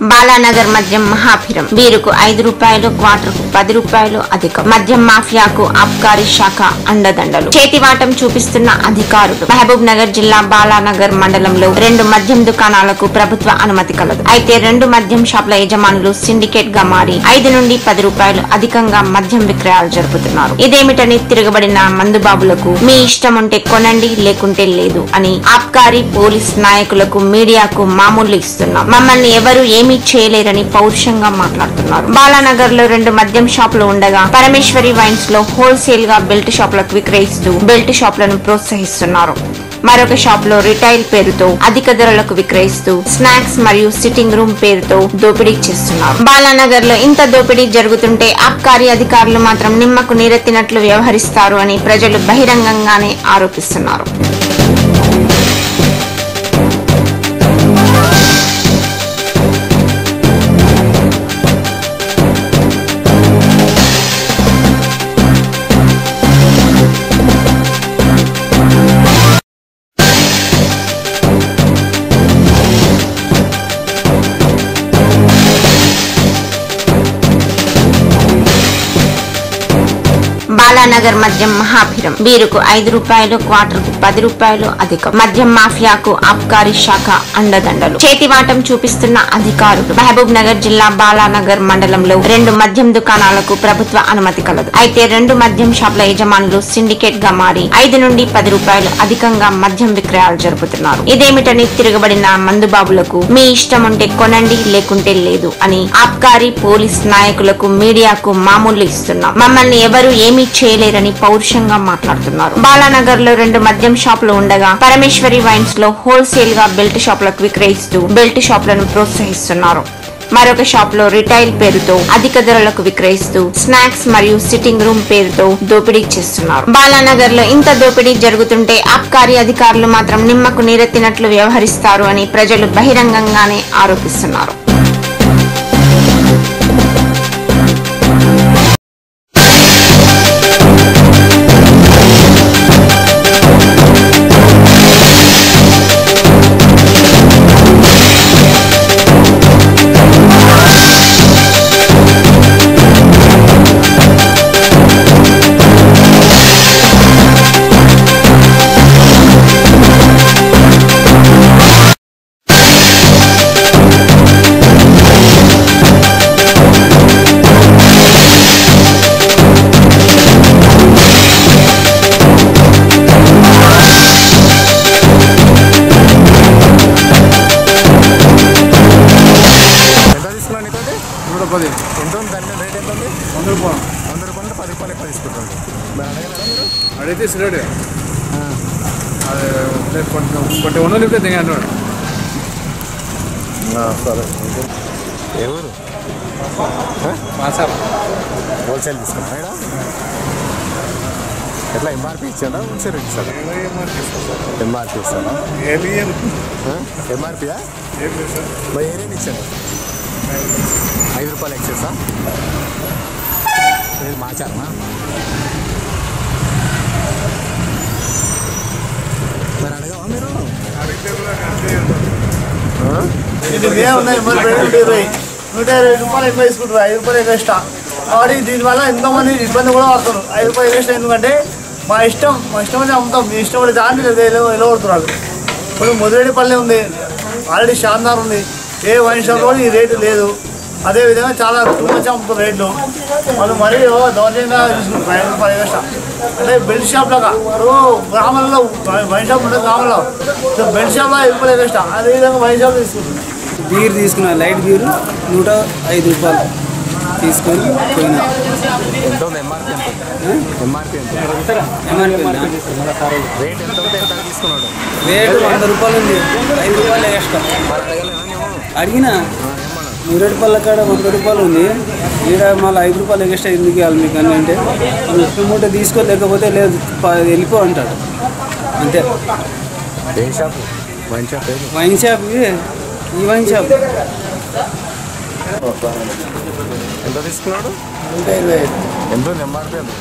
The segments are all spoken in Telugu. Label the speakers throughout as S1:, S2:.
S1: బాలానగర్ మద్యం మహాభిరం బీరుకు ఐదు రూపాయలు క్వార్టర్కు పది రూపాయలు అధికం. మద్యం మాఫియాకు ఆబ్కారీ శాఖ అండదండలు. చేతివాటం చూపిస్తున్న అధికారులు. మహబూబ్ నగర్ జిల్లా బాలానగర్ మండలంలో రెండు మద్యం దుకాణాలకు ప్రభుత్వ అనుమతి కలదు. అయితే రెండు మద్యం షాపుల యజమానులు సిండికేట్గా మారి ఐదు నుండి పది రూపాయలు అధికంగా మద్యం విక్రయాలు జరుపుతున్నారు. ఇదేమిటని తిరగబడిన మందుబాబులకు మీ ఇష్టం ఉంటే కొనండి లేకుంటే లేదు అని ఆబ్కారీ పోలీస్ నాయకులకు మీడియాకు మామూలు ఇస్తున్నాం. మమ్మల్ని ఎవరు ఏమీ చేయలేరని పౌరుషంగా మాట్లాడుతున్నారు. బాలానగర్లో రెండు మద్యం షాపులు ఉండగా పరమేశ్వరి వైన్స్లో హోల్సేల్గా బెల్ట్ షాపులకు విక్రయిస్తూ బెల్ట్ షాపులను ప్రోత్సహిస్తున్నారు. మరొక షాప్లో రిటైల్ పేరుతో అధిక ధరలకు విక్రయిస్తూ స్నాక్స్ మరియు సిట్టింగ్ రూమ్ పేరుతో దోపిడీ చేస్తున్నారు. బాలానగర్లో ఇంత దోపిడీ జరుగుతుంటే అబ్కారీ అధికారులు మాత్రం నిమ్మకు నీరెత్తినట్లు వ్యవహరిస్తారు అని ప్రజలు బహిరంగంగానే ఆరోపిస్తున్నారు. బాలానగర్ మద్యం మహాభిరం బీరుకు ఐదు రూపాయలు క్వార్టర్కు పది రూపాయలు అధికం. మద్యం మాఫియాకు ఆబ్కారీ శాఖ అండదండలు. చేతివాటం చూపిస్తున్న అధికారులు. మహబూబ్ నగర్ జిల్లా బాలానగర్ మండలంలో రెండు మద్యం దుకాణాలకు ప్రభుత్వ అనుమతి కలదు. అయితే రెండు మద్యం షాపుల యజమానులు సిండికేట్గా మారి ఐదు నుండి పది రూపాయలు అధికంగా మద్యం విక్రయాలు జరుపుతున్నారు. ఇదేమిటని తిరగబడిన మందుబాబులకు మీ ఇష్టం ఉంటే కొనండి లేకుంటే లేదు అని ఆబ్కారీ పోలీస్ నాయకులకు మీడియాకు మామూలు ఇస్తున్నాం. మమ్మల్ని ఎవరు ఏమీ చేయలేరని పౌరుషంగా మాట్లాడుతున్నారు. బాలానగర్లో రెండు మద్యం షాపులు ఉండగా పరమేశ్వరి వైన్స్లో హోల్సేల్గా బెల్ట్ షాపులకు విక్రయిస్తూ బెల్ట్ షాపులను ప్రోత్సహిస్తున్నారు. మరొక షాప్లో రిటైల్ పేరుతో అధిక ధరలకు విక్రయిస్తూ స్నాక్స్ మరియు సిట్టింగ్ రూమ్ పేరుతో దోపిడీ చేస్తున్నారు. బాలానగర్లో ఇంత దోపిడీ జరుగుతుంటే అబ్కారీ అధికారులు మాత్రం నిమ్మకు నీరెత్తినట్లు వ్యవహరిస్తారు అని ప్రజలు బహిరంగంగానే ఆరోపిస్తున్నారు.
S2: రేట్ ఎంత ఉంది?
S3: వంద రూపాయలు.
S2: వంద రూపాయలు పది రూపాయలు ఎక్కువ తీసుకుంటాను మరి అడగలేరా మీరు?
S3: అడిగితే అది రేపు కొంచెం వందలు ఇస్తే దిగా అన్నాడు
S2: సరే. ఎవరు
S3: మా సార్
S2: హోల్సేల్ తీసుకున్నా మేడం ఎట్లా ఎంఆర్పి ఇచ్చాడా హోల్సేల్ ఇచ్చాడా? ఎంఆర్పి ఇస్తాడా? ఎంఆర్పియా మరి ఏ రేట్ ఇచ్చాడు? ఐదు రూపాయలు ఎక్సెసా లేదు మాచారనా మరి అడగవా మీరు?
S4: ఇది ఉన్నాయి నూట ఇరవై నూట ఇరవై రూపాయలు ఎక్కువ తీసుకుంటారు. ఐదు రూపాయలు ఎక్కువ ఇష్టం కాబట్టి దీనివల్ల ఎంతో మంది ఇబ్బంది కూడా పడుతున్నారు. ఐదు రూపాయలు ఎక్కువ ఇష్టం ఎందుకంటే మా ఇష్టం మా ఇష్టం అయితే అమ్ముతాం. మీ ఇష్టం అయితే దాన్ని ఎలా కొడుతున్నారు ఇప్పుడు ముదిరెడ్డిపల్లి ఉంది. ఆల్రెడీ షాందార్ ఉంది. ఏ వైన్ షాప్ కూడా ఈ రేటు లేదు అదేవిధంగా చాలా మంచి అమ్ముతున్నారు రేట్లు వాళ్ళు మరీ ఓ దౌర్జన్యంగా తీసుకుంటారు ఎక్కువ ఇష్టం అంటే బెల్ట్ షాప్ లాగా. ఇప్పుడు గ్రామాలలో వైన్ షాప్ ఉంటుంది గ్రామంలో. సో బెల్ట్ షాప్లో ఐదు రూపాయలు ఎక్కువ ఇష్టం అదేవిధంగా వైన్ షాప్ తీసుకుంటున్నారు
S5: బీర్ తీసుకున్నా లైట్ బీర్ నూట ఐదు రూపాయలు తీసుకొని పోయినా.
S2: రేట్ ఎంత. ఉంటే ఎంత. తీసుకున్నాడు
S5: రేటు వంద రూపాయలు ఉంది. ఐదు రూపాయలు ఎక్స్ట్రా
S2: నువ్వు
S5: అడిగినా నూరేడు పళ్ళ కాడ వంద రూపాయలు ఉంది. ఈడ మళ్ళీ ఐదు రూపాయలు ఎక్స్ట్రా ఎందుకు ఇవ్వాలి మీకు? అని అంటే ఉప్పు మూట తీసుకో లేకపోతే లేదు వెళ్ళిపో అంటాడు. అంతే.
S2: వైన్ షాప్
S5: ఈ వైన్ షాప్
S2: ఎంత తీసుకున్నాడు?
S4: నూట ఇరవై ఐదు.
S2: ఎంత ఉంది? ఎంఆర్పి ఎంత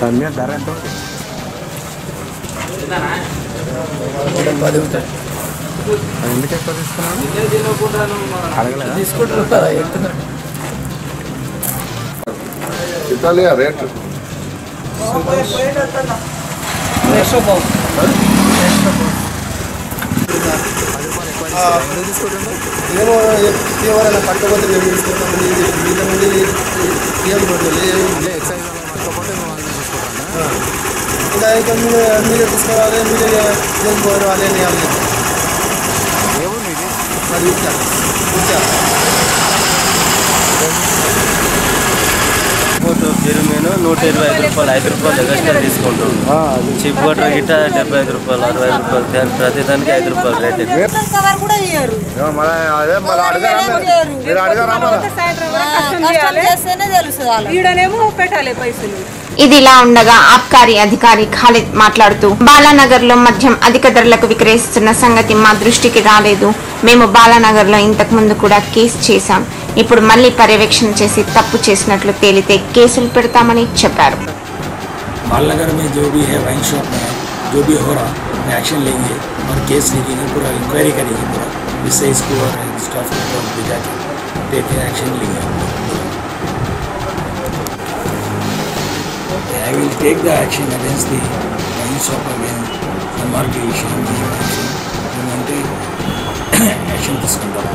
S2: దాని మీద ధర ఎంత
S4: పది ఉంటాయి
S2: ఎందుకు ఎక్కువ తీసుకున్నాను
S5: ఇతాలియా రేట్
S2: ఎందుకు తీసుకుంటుండే
S6: ఏమో ఎవరైనా పట్టకపోతే మేము తీసుకుంటాం మీద నుండి ఏం పడుతుంది
S2: అంటే ఎక్సైజ్ వాళ్ళు పట్టుకోకపోతే నువ్వు వాళ్ళని తీసుకుంటాను
S6: ఇంకా ఇక మీరు తీసుకోవాలి మీరే చేయాలి
S2: ఏముంది सर्विस
S6: का ऊँचा बहुत
S7: देर में ना నూట ఇరవై ఐదు రూపాయలు ఐదు రూపాయలు ఎక్స్ట్రా తీసుకుంటాం చిప్ వాటర్ గిట్ట డెబ్బై ఐదు రూపాయలు అరవై ఐదు రూపాయలు ప్రతి దానికి ఐదు రూపాయలు రేట్
S1: ఇది ఇలా ఉండగా ఆబ్కారీ అధికారి ఖాలిద్ మాట్లాడుతూ బాలానగర్లో మద్యం అధిక ధరలకు విక్రయిస్తున్న సంగతి మా దృష్టికి రాలేదు. మేము బాలానగర్లో ఇంతకు ముందు కూడా కేసు చేశాం. ఇప్పుడు మళ్ళీ పర్యవేక్షణ చేసి తప్పు చేసినట్లు తేలితే కేసులు పెడతామని చెప్పారు
S8: बालनगर में जो भी है वाइन शॉप में जो भी हो रहा हम एक्शन लेंगे और केस लिखेंगे पूरा इंक्वायरी करेंगे पूरा जिससे इसको और स्टाफ को भेजा के देते हैं एक्शन लेंगे हम लोग I will take the action against the wine shop again MRP విషయం అంటే యాక్షన్ తీసుకుంటాం